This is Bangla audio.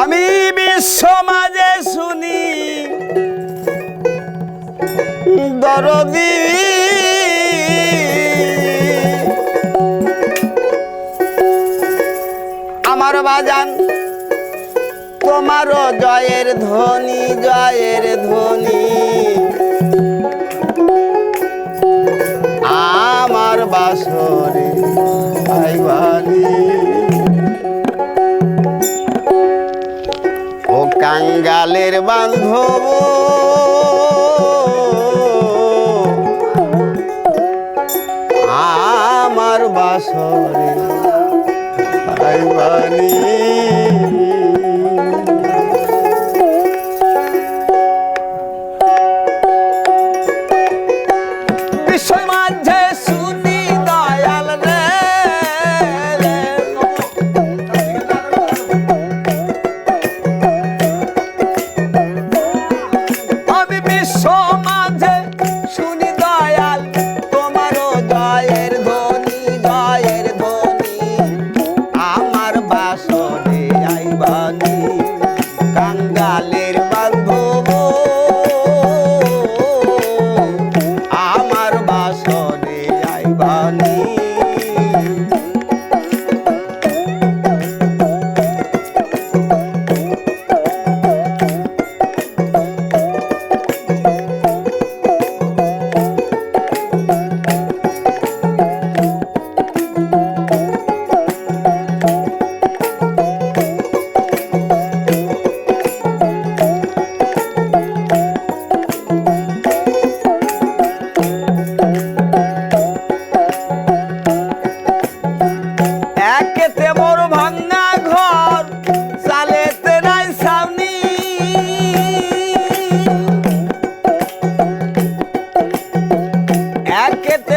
আমি বিশ্ব মাঝে শুনি। দরদি। আমার বাজান, তোমার জয়ের ধ্বনি জয়ের ধ্বনি। আমার বাসরে আইবানি কাঙ্গালের বান্ধব। একেতে